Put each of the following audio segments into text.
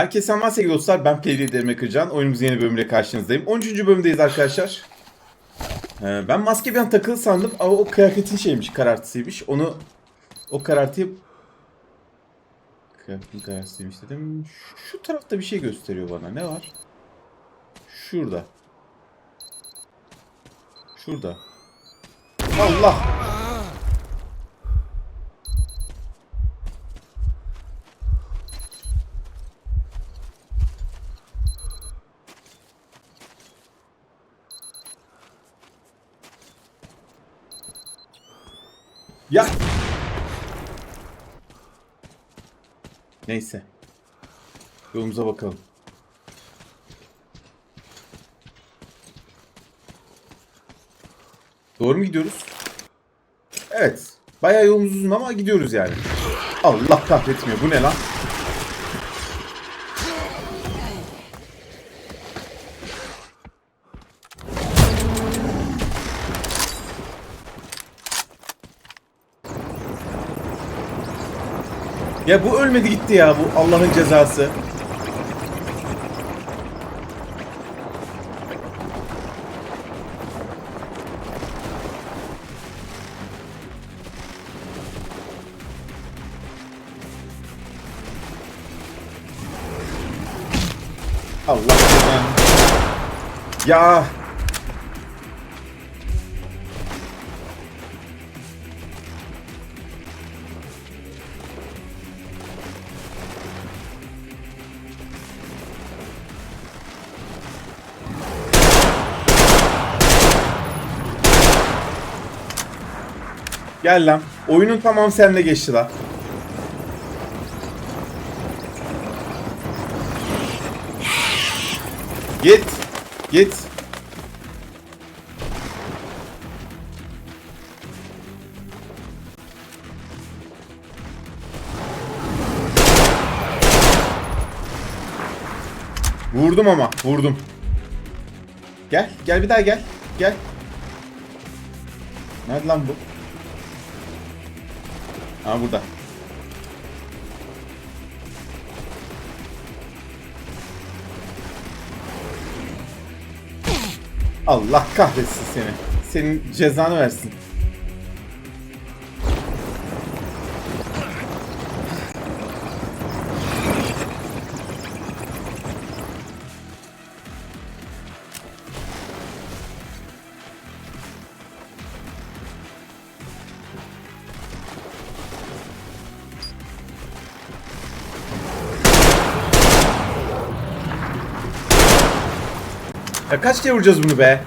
Herkese selamlar sevgili dostlar. Ben Peyli Derime Kırcan. Oyunumuzun yeni bölümüyle karşınızdayım. 13. bölümdeyiz arkadaşlar. Ee, ben maske bir an takılı sandım ama o kıyafetin şeymiş, karartısıymış. Onu o karartıyı kıyafetin karartısıymış dedim. Şu, şu tarafta bir şey gösteriyor bana. Ne var? Şurada. Şurada. Allah! Ya! Neyse. Yolumuza bakalım. Doğru mu gidiyoruz? Evet. Bayağı yolumuz uzun ama gidiyoruz yani. Allah kahretmiyor. Bu ne lan? Ya bu ölmedi gitti ya bu Allah'ın cezası. Allah. Ya. Gel lan. Oyunun tamam seninle geçti lan. Git. Git. Vurdum ama. Vurdum. Gel. Gel bir daha gel. Gel. Nerede lan bu? Aa burada. Allah kahretsin seni. Senin cezanı versin. Ya kaç kere vuracağız bunu be?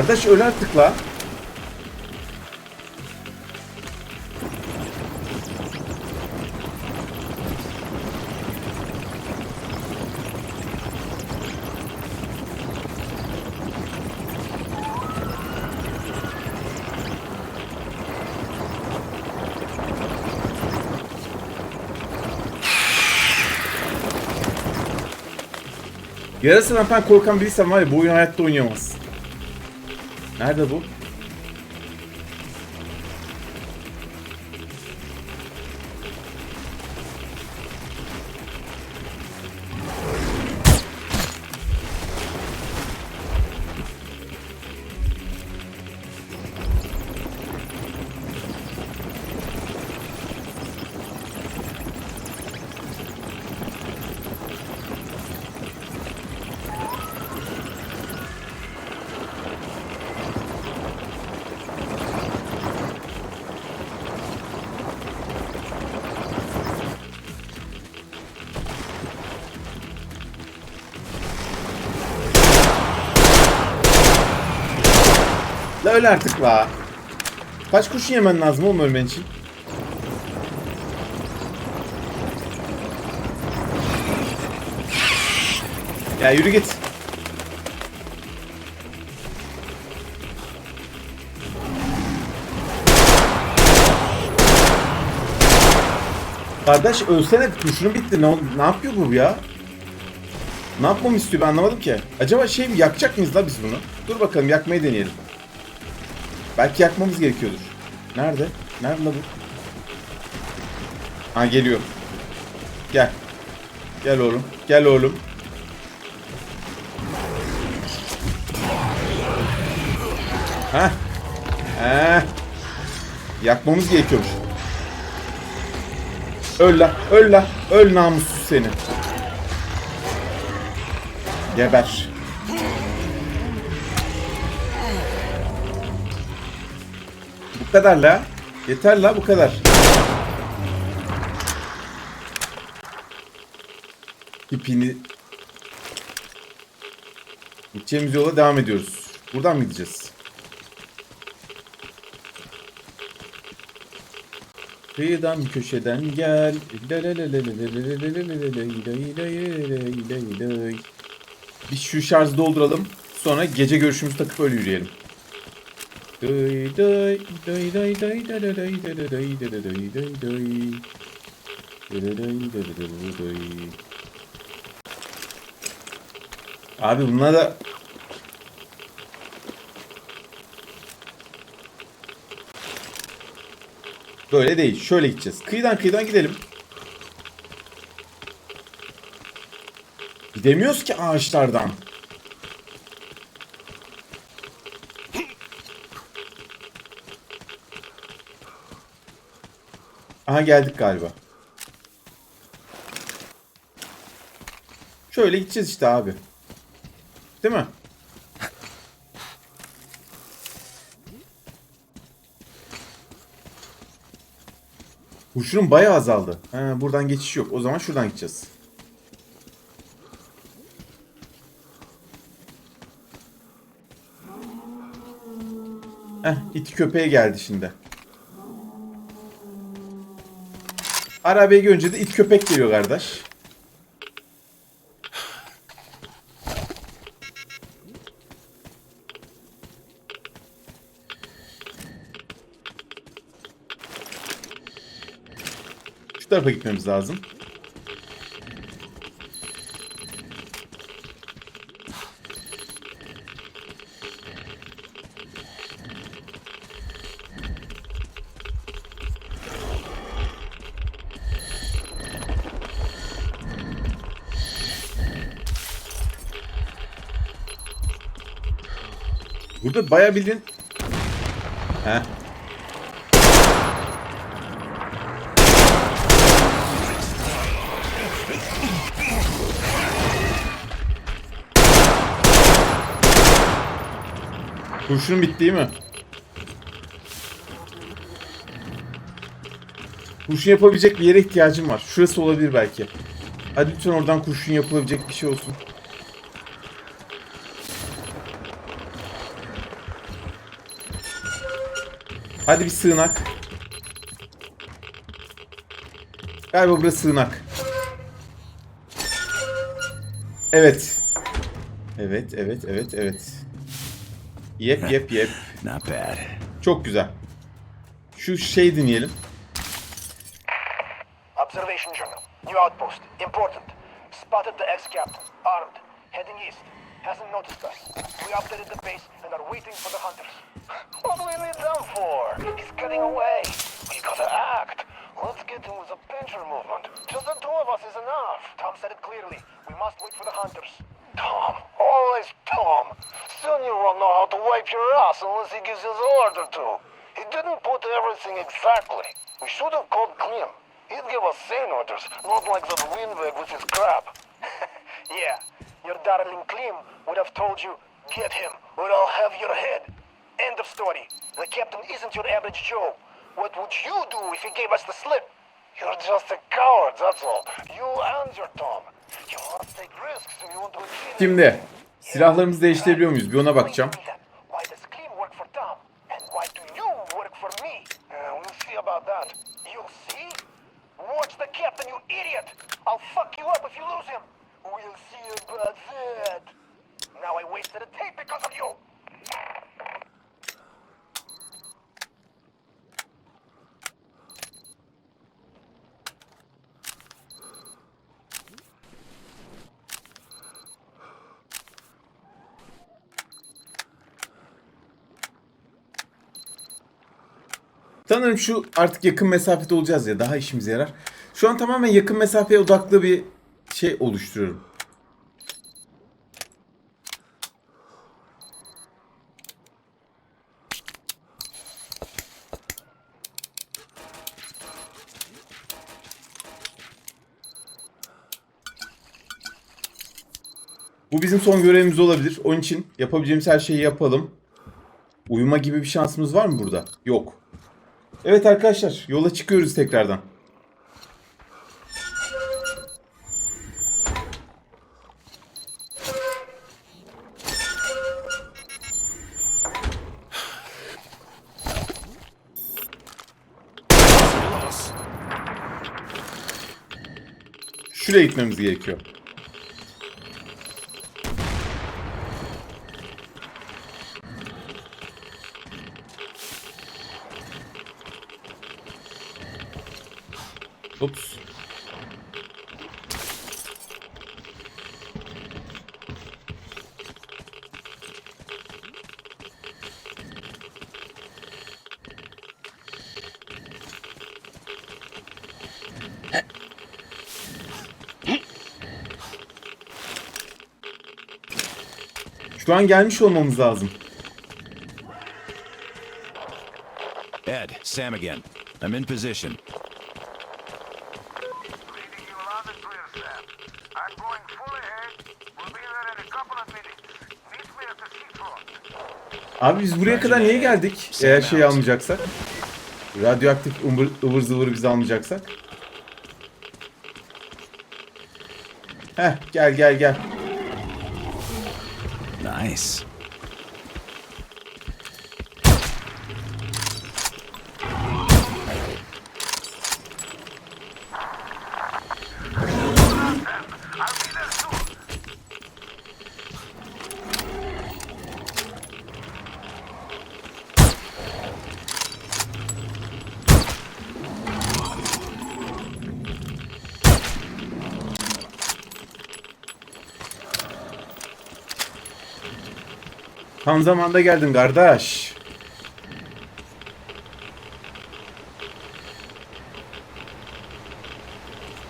Kardeş öl artık la. Yarasından korkan biriysem var ya bu oyunu hayatta oynayamaz. Nerede bu? öl artık la. Kaç kurşun yemen lazım oğlum ölmen için? Ya yürü git. Kardeş ölsene turşunu bitti. Ne, ne yapıyor bu ya? Ne yapmamı istiyor ben anlamadım ki. Acaba şey mi yakacak mıyız la biz bunu? Dur bakalım yakmayı deneyelim. Belki yakmamız gerekiyordur. Nerede? Nerede la bu? Ha geliyor. Gel. Gel oğlum. Gel oğlum. Ha? Ha? Yakmamız gerekiyormuş. Öl la, öl la, öl namussuz seni. Geber. Bu kadar la. Yeter la bu kadar. İpini... Gideceğimiz yola devam ediyoruz. Buradan mı gideceğiz? Kıyıdan köşeden gel. Biz şu şarjı dolduralım. Sonra gece görüşümüzü takıp öyle yürüyelim. Abi bunlar da Böyle değil. Şöyle gideceğiz. Kıyıdan kıyıdan gidelim. Gidemiyoruz ki ağaçlardan. Aha geldik galiba. Şöyle gideceğiz işte abi. Değil mi? Kurşunum bayağı azaldı. Ha, buradan geçiş yok. O zaman şuradan gideceğiz. Heh, it köpeğe geldi şimdi. Arabaya görünce de it köpek geliyor kardeş. Şu tarafa gitmemiz lazım. Burada bayağı bildiğin... Heh. Kurşunun bitti değil mi? Kurşun yapabilecek bir yere ihtiyacım var. Şurası olabilir belki. Hadi lütfen oradan kurşun yapılabilecek bir şey olsun. Hadi bir sığınak. Galiba burası sığınak. Evet. Evet, evet, evet, evet. Yep, yep, yep. Not bad. Çok güzel. Şu şey dinleyelim. Observation journal. New outpost. Important. Spotted the ex-captain. Armed. Heading east. Hasn't noticed us. We updated the base and are waiting for the hunters. What do we need them for? He's getting away. We gotta act. Let's get him with a pincher movement. Just the two of us is enough. Tom said it clearly. We must wait for the hunters. Tom. Always Tom. Soon you won't know how to wipe your ass unless he gives you the order to. He didn't put everything exactly. We should have called Klim. He'd give us sane orders, not like that windbag with his crap. yeah, your darling Klim would have told you, get him, or I'll have your head. Of story. The captain isn't your average Joe. What would you do if he gave us the slip? You're just a coward, that's all. You and your Tom. You must take risks if you want to Şimdi silahlarımızı değiştirebiliyor muyuz? Bir ona bakacağım. Why does Clem work for Tom? And why do you work for me? We'll see about that. You'll see? Watch the captain, you idiot! I'll fuck you up if you lose him. We'll see about that. Now I wasted a tape because of you. Sanırım şu artık yakın mesafede olacağız ya daha işimize yarar. Şu an tamamen yakın mesafeye odaklı bir şey oluşturuyorum. Bu bizim son görevimiz olabilir. Onun için yapabileceğimiz her şeyi yapalım. Uyuma gibi bir şansımız var mı burada? Yok. Evet arkadaşlar yola çıkıyoruz tekrardan. Şuraya gitmemiz gerekiyor. Şu an gelmiş olmamız lazım. Ed, Sam again. I'm in position. Reading you loud and clear, Sam. I'm going full ahead. We'll be there in a couple of minutes. Meet me at the seafront. Abi biz buraya kadar niye geldik? Eğer şey almayacaksak. Radyoaktif ıvır, ıvır zıvır bizi almayacaksak. Heh gel gel gel. Nice. Tam zamanda geldin kardeş.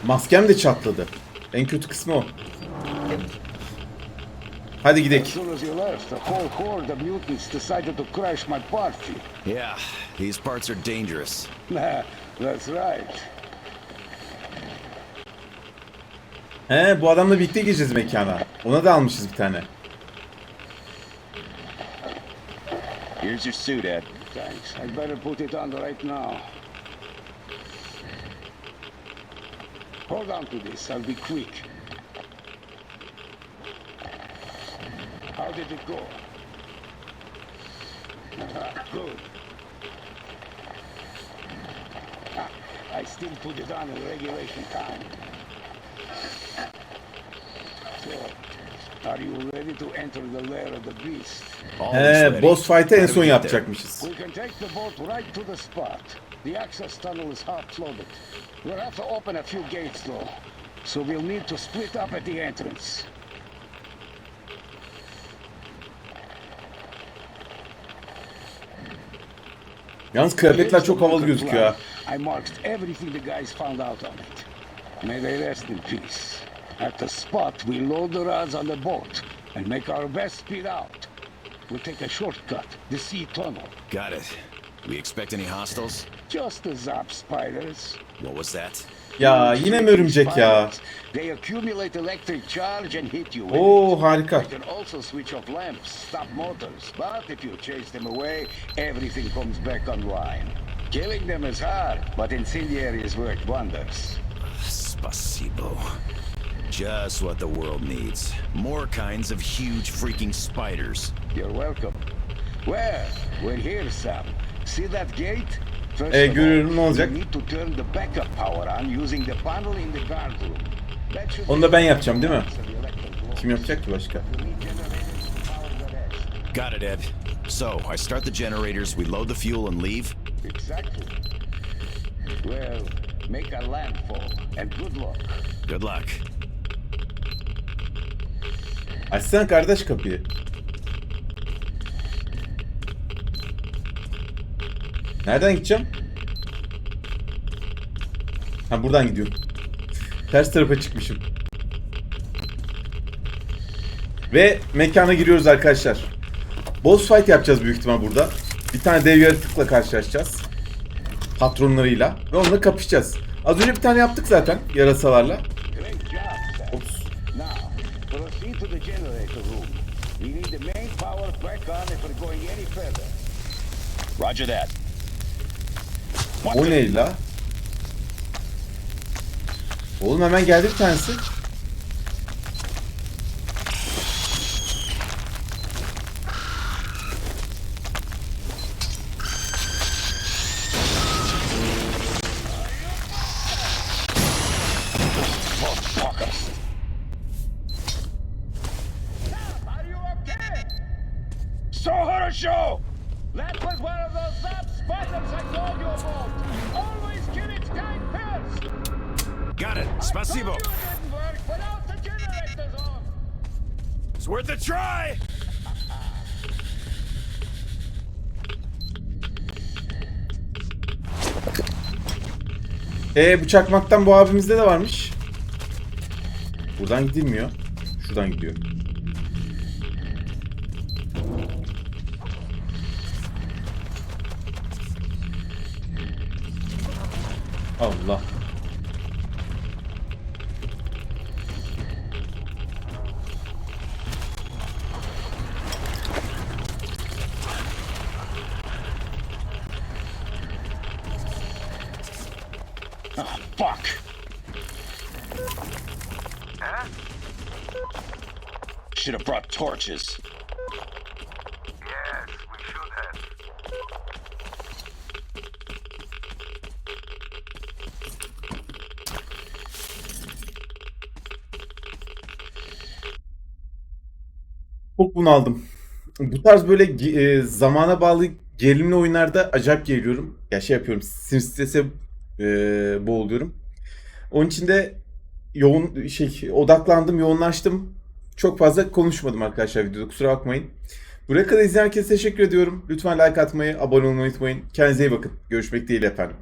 Maskem de çatladı. En kötü kısmı o. Hadi gidelim. As soon as you left, a whole horde of mutants decided to crash my party. Yeah, these parts are dangerous. That's right. He bu adamla birlikte gireceğiz mekana. Ona da almışız bir tane. Here's your suit, Ed. Thanks. I'd better put it on right now. Hold on to this. I'll be quick. How did it go? Good. Ah, I still put it on in regulation time. So, are you ready to enter the lair of the beast? He boss fight'ı en son yapacakmışız. We can take the boat right to the spot. The access tunnel is half flooded. We'll have to open a few gates though. So we'll need to split up at the entrance. Yalnız kıyafetler çok havalı gözüküyor ha. I marked everything the guys found out on it. May they rest in peace. At the spot, we load the rods on the boat and make our best speed out. We'll take a shortcut, the sea tunnel. Got it. We expect any hostiles? Just the zap spiders. What was that? Ya yine mi örümcek ya? They accumulate electric charge and hit you. with Oo it. harika. They can also switch off lamps, stop motors. But if you chase them away, everything comes back online. Killing them is hard, but incendiaries work wonders. Spasibo. Just what the world needs. More kinds of huge freaking spiders. You're welcome. Well, we're here, Sam. See that gate? First E, of all, görüyorum, olacak? Need to turn the backup power on using the panel in the guard room. That Onu da ben yapacağım değil mi? answer the electric block. Kim yapacak ki başka? We to power the. Got it, Ed. So, I start the generators, we load the fuel and leave? Exactly. Well, make a landfall and good luck. Good luck. Açsana kardeş kapıyı. Nereden gideceğim? Ha buradan gidiyorum. Ters tarafa çıkmışım. Ve mekana giriyoruz arkadaşlar. Boss fight yapacağız büyük ihtimal burada. Bir tane dev yaratıkla karşılaşacağız. Patronlarıyla. Ve onunla kapışacağız. Az önce bir tane yaptık zaten yarasalarla. To the generator room. We need the main power back on if we're going any further. Roger that. O ne la? Oğlum hemen geldi bir tanesi. So хорошо! That was one of those zap spiders I told you about. Always kill its kind first. Got it. I told you Spasibo. it didn't work without the generators on. It's worth a try. E bu çakmaktan bu abimizde de varmış. Buradan gidilmiyor. Şuradan gidiyor. Allah. Oh, fuck. Should have brought torches. Çok bunaldım. Bu tarz böyle e, zamana bağlı gerilimli oyunlarda acayip geriliyorum. Ya şey yapıyorum, sinir strese e, boğuluyorum. Onun için de yoğun şey odaklandım, yoğunlaştım. Çok fazla konuşmadım arkadaşlar videoda kusura bakmayın. Buraya kadar izleyen herkese teşekkür ediyorum. Lütfen like atmayı, abone olmayı unutmayın. Kendinize iyi bakın. Görüşmek dileğiyle efendim.